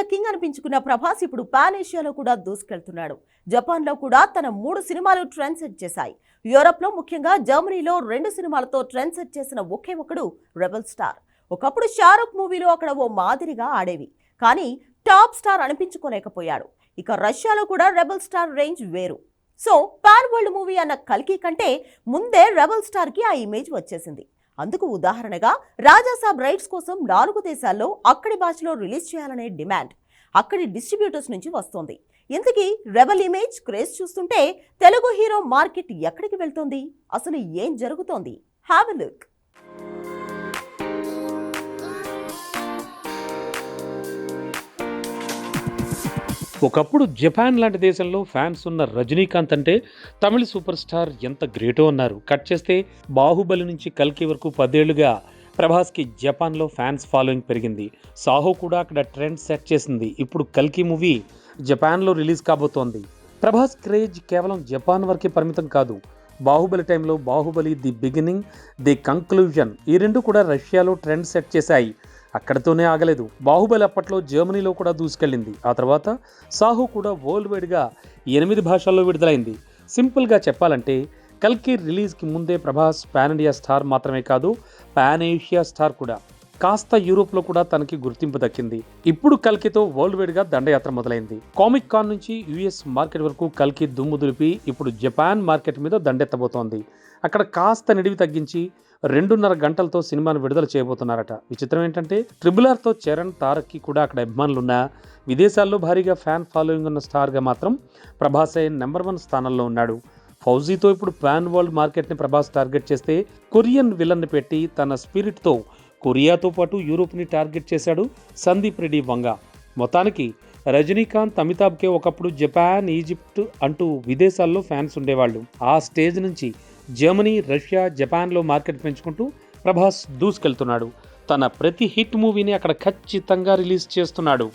India king అనిపించుకున్న Prabhas ఇప్పుడు pan ఏషియాలో కూడా దూసుకెళ్తున్నాడు. జపాన్లో కూడా తన మూడు సినిమాలు ట్రెండ్ సెట్ చేశాయి. యూరప్లో ముఖ్యంగా జర్మనీలో రెండు సినిమాలతో ట్రెండ్ సెట్ చేసిన ఒకే ఒకడు రెబల్ స్టార్. ఒకప్పుడు షారుఖ్ మూవీలో అక్కడ ఓ మాదిరిగా ఆడేవి. కానీ టాప్ స్టార్ అనిపించుకోలేకపోయాడు. ఇక రష్యాలో కూడా రెబల్ స్టార్ రేంజ్ వేరు. సో పాన్ వరల్డ్ మూవీ అన్న కల్కి కంటే ముందే రెబల్ స్టార్కి ఆ ఇమేజ్ వచ్చేసింది. అందుకు ఉదాహరణగా రాజాసాబ్ రైట్స్ కోసం నాలుగు దేశాల్లో అక్కడి భాషలో రిలీజ్ చేయాలనే డిమాండ్ అక్కడి డిస్ట్రిబ్యూటర్స్ నుంచి వస్తోంది. ఇంతకీ రెబల్ ఇమేజ్ క్రేజ్ చూస్తుంటే తెలుగు హీరో మార్కెట్ ఎక్కడికి వెళ్తోంది? అసలు ఏం జరుగుతోంది? హ్యావ్ లుక్ ఒకప్పుడు జపాన్ లాంటి దేశంలో ఫ్యాన్స్ ఉన్న రజనీకాంత్ అంటే తమిళ సూపర్ స్టార్ ఎంత గ్రేటో అన్నారు. కట్ చేస్తే బాహుబలి నుంచి కల్కి వరకు పదేళ్ళుగా ప్రభాస్కి జపాన్లో ఫ్యాన్స్ ఫాలోయింగ్ పెరిగింది. సాహో కూడా అక్కడ ట్రెండ్ సెట్ చేసింది. ఇప్పుడు కల్కి మూవీ జపాన్లో రిలీజ్ కాబోతోంది. ప్రభాస్ క్రేజ్ కేవలం జపాన్ వరకే పరిమితం కాదు. బాహుబలి టైంలో Baahubali the beginning the conclusion ఈ రెండు కూడా రష్యాలో ట్రెండ్ సెట్ చేశాయి. అక్కడతోనే ఆగలేదు. బాహుబలి అప్పట్లో జర్మనీలో కూడా దూసుకెళ్ళింది. ఆ తర్వాత సాహు కూడా వరల్డ్ వైడ్గా ఎనిమిది భాషల్లో విడుదలైంది. సింపుల్గా చెప్పాలంటే కల్కి రిలీజ్కి ముందే ప్రభాస్ పాన్ ఇండియా స్టార్ మాత్రమే కాదు పాన్ ఏషియా స్టార్ కూడా. కాస్త యూరోప్లో కూడా తనకి గుర్తింపు దక్కింది. ఇప్పుడు కల్కితో వరల్డ్ వైడ్గా దండయాత్ర మొదలైంది. కామిక్ కాన్ నుంచి యుఎస్ మార్కెట్ వరకు కల్కి దుమ్ము దులిపి ఇప్పుడు జపాన్ మార్కెట్ మీద దండెత్తబోతోంది. అక్కడ కాస్త నిడివి తగ్గించి రెండున్నర గంటలతో సినిమాను విడుదల చేయబోతున్నారట. విచిత్రం ఏంటంటే ట్రిబుల్ ఆర్తో చరణ్ తారక్కి కూడా అక్కడ అభిమానులున్నా విదేశాల్లో భారీగా ఫ్యాన్ ఫాలోయింగ్ ఉన్న స్టార్గా మాత్రం ప్రభాసే నెంబర్ వన్ స్థానంలో ఉన్నాడు. ఫౌజీతో ఇప్పుడు పాన్ వరల్డ్ మార్కెట్ని ప్రభాస్ టార్గెట్ చేస్తే కొరియన్ విలన్ని పెట్టి తన స్పిరిట్తో కొరియాతో పాటు యూరోప్ని టార్గెట్ చేశాడు సందీప్ రెడ్డి వంగ. మొత్తానికి రజనీకాంత్ అమితాబ్కే ఒకప్పుడు జపాన్ ఈజిప్ట్ అంటూ విదేశాల్లో ఫ్యాన్స్ ఉండేవాళ్ళు. ఆ స్టేజ్ నుంచి జర్మనీ రష్యా జపాన్లో మార్కెట్ పెంచుకుంటూ ప్రభాస్ దూసుకెళ్తున్నాడు. తన ప్రతి హిట్ మూవీని అక్కడ ఖచ్చితంగా రిలీజ్ చేస్తున్నాడు.